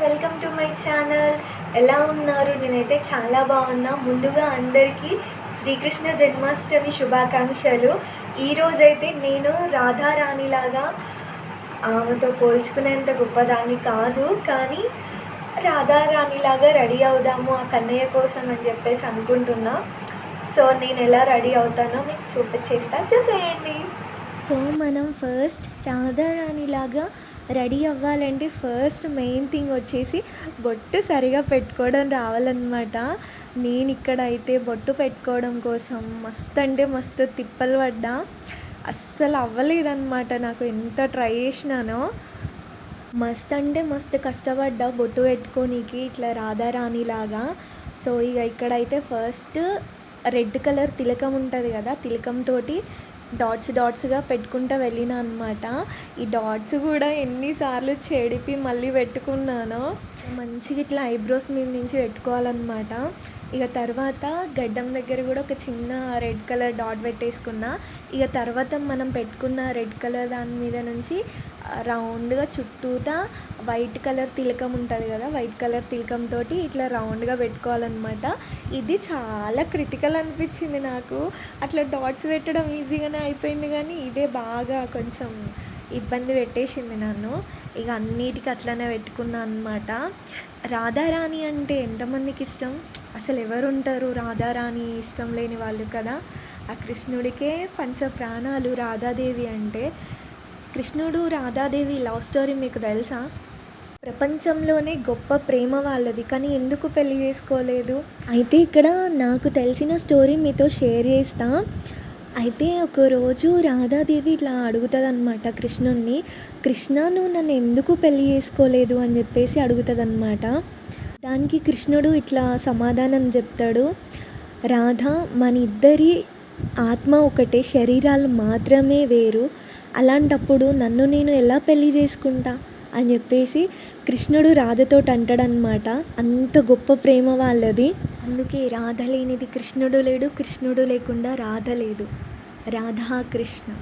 Welcome to my channel. ఎలా ఉన్నారు? నేనైతే చాలా బాగున్నా. ముందుగా అందరికీ శ్రీకృష్ణ జన్మాష్టమి శుభాకాంక్షలు. ఈరోజైతే నేను రాధారాణిలాగా ఆమెతో పోల్చుకునేంత గొప్పదాన్ని కాదు కానీ రాధారాణిలాగా రెడీ అవుదాము ఆ కన్నయ్య కోసం అని చెప్పేసి అనుకుంటున్నా. సో నేను ఎలా రెడీ అవుతానో మీకు చూపించేస్తా. చూసేయండి. సో మనం ఫస్ట్ రాధారాణిలాగా రెడీ అవ్వాలంటే ఫస్ట్ మెయిన్ థింగ్ వచ్చేసి బొట్టు సరిగా పెట్టుకోవడం రావాలన్నమాట. నేను ఇక్కడ అయితే బొట్టు పెట్టుకోవడం కోసం మస్తు అంటే మస్తు తిప్పలు పడ్డా. అస్సలు అవ్వలేదన్నమాట నాకు ఎంత ట్రై చేసినానో. మస్తు అంటే మస్తు కష్టపడ్డా బొట్టు పెట్టుకోనీకి ఇట్లా రాధారాణిలాగా సో ఇక ఇక్కడైతే ఫస్ట్ రెడ్ కలర్ తిలకం ఉంటుంది కదా తిలకంతో డాట్స్ డాట్స్గా పెట్టుకుంటూ వెళ్ళిన అనమాట ఈ డాట్స్ కూడా ఎన్నిసార్లు చెడిపి మళ్ళీ పెట్టుకున్నానో మంచిగా ఇట్లా ఐబ్రోస్ మీద నుంచి పెట్టుకోవాలన్నమాట. ఇక తర్వాత గడ్డం దగ్గర కూడా ఒక చిన్న రెడ్ కలర్ డాట్ పెట్టేసుకున్నా. ఇక తర్వాత మనం పెట్టుకున్న రెడ్ కలర్ దాని మీద నుంచి రౌండ్గా చుట్టూతా వైట్ కలర్ తిలకం ఉంటుంది కదా వైట్ కలర్ తిలకంతో ఇట్లా రౌండ్గా పెట్టుకోవాలన్నమాట. ఇది చాలా క్రిటికల్ అనిపించింది నాకు. అట్లా డాట్స్ పెట్టడం ఈజీగానే అయిపోయింది కానీ ఇదే బాగా కొంచెం ఇబ్బంది పెట్టేసింది నన్ను. ఇక అన్నిటికీ అట్లనే పెట్టుకున్నా అనమాట రాధారాణి అంటే ఎంతమందికి ఇష్టం? అసలు ఎవరు ఉంటారు రాధారాణి ఇష్టం లేని వాళ్ళు కదా? ఆ కృష్ణుడికే పంచ ప్రాణాలు రాధాదేవి అంటే కృష్ణుడు రాధాదేవి లవ్ స్టోరీ మీకు తెలుసా? ప్రపంచంలోనే గొప్ప ప్రేమ వాళ్ళది కానీ ఎందుకు పెళ్ళి చేసుకోలేదు? అయితే ఇక్కడ నాకు తెలిసిన స్టోరీ మీతో షేర్ చేస్తా. అయితే ఒకరోజు రాధాదేవి ఇట్లా అడుగుతుంది అనమాట కృష్ణుణ్ణి కృష్ణ నువ్వు నన్ను ఎందుకు పెళ్ళి చేసుకోలేదు? అని చెప్పేసి అడుగుతుంది అనమాట దానికి కృష్ణుడు ఇట్లా సమాధానం చెప్తాడు. రాధ మన ఇద్దరి ఆత్మ ఒకటే శరీరాలు మాత్రమే వేరు. అలాంటప్పుడు నన్ను నేను ఎలా పెళ్ళి చేసుకుంటా అని చెప్పేసి కృష్ణుడు రాధతో అంటాడనమాట అంత గొప్ప ప్రేమ వాళ్ళది. అందుకే రాధ లేనిది కృష్ణుడు లేడు కృష్ణుడు లేకుండా రాధ లేదు. రాధా కృష్ణ.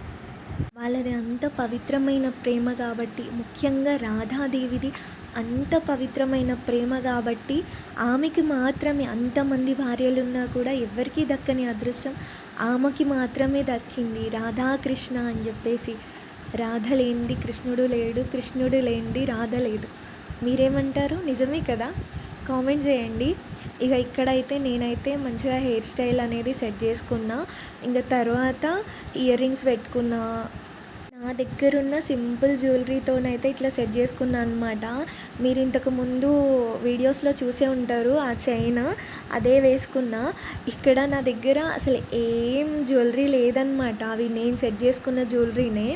వాళ్ళది అంత పవిత్రమైన ప్రేమ కాబట్టి ముఖ్యంగా రాధాదేవిది అంత పవిత్రమైన ప్రేమ కాబట్టి ఆమెకి మాత్రమే అంతమంది భార్యలు ఉన్నా కూడా ఎవరికీ దక్కని అదృష్టం ఆమెకి మాత్రమే దక్కింది రాధాకృష్ణ అని చెప్పేసి. రాధ లేనిది కృష్ణుడు లేడు కృష్ణుడు లేనిది రాధ లేదు. మీరేమంటారు? నిజమే కదా? కామెంట్ చేయండి. ఇక ఇక్కడైతే నేనైతే మంచిగా హెయిర్ స్టైల్ అనేది సెట్ చేసుకున్నా. ఇంకా తర్వాత ఇయర్ రింగ్స్ పెట్టుకున్నా. నా దగ్గర ఉన్న సింపుల్ జ్యువెలరీతోనైతే ఇట్లా సెట్ చేసుకున్నాను అనమాట మీరు ఇంతకు ముందు వీడియోస్లో చూసే ఉంటారు ఆ చైన్. అదే వేసుకున్నా. ఇక్కడ నా దగ్గర అసలు ఏం జ్యువెలరీ లేదనమాట అవి నేను సెట్ చేసుకున్న జ్యువెలరీనే.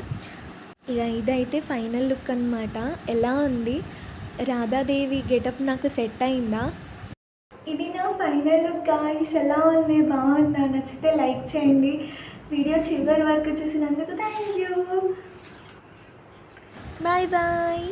ఇక ఇదైతే ఫైనల్ లుక్ అనమాట ఎలా ఉంది? రాధాదేవి గెటప్ నాకు సెట్ అయిందా? ఇది నా ఫైనల్ లుక్ గాయస్. ఎలా ఉంది? బాగుందా? నచ్చితే లైక్ చేయండి. వీడియో చివరి వరకు చూసినందుకు థ్యాంక్ యూ బాయ్ బాయ్.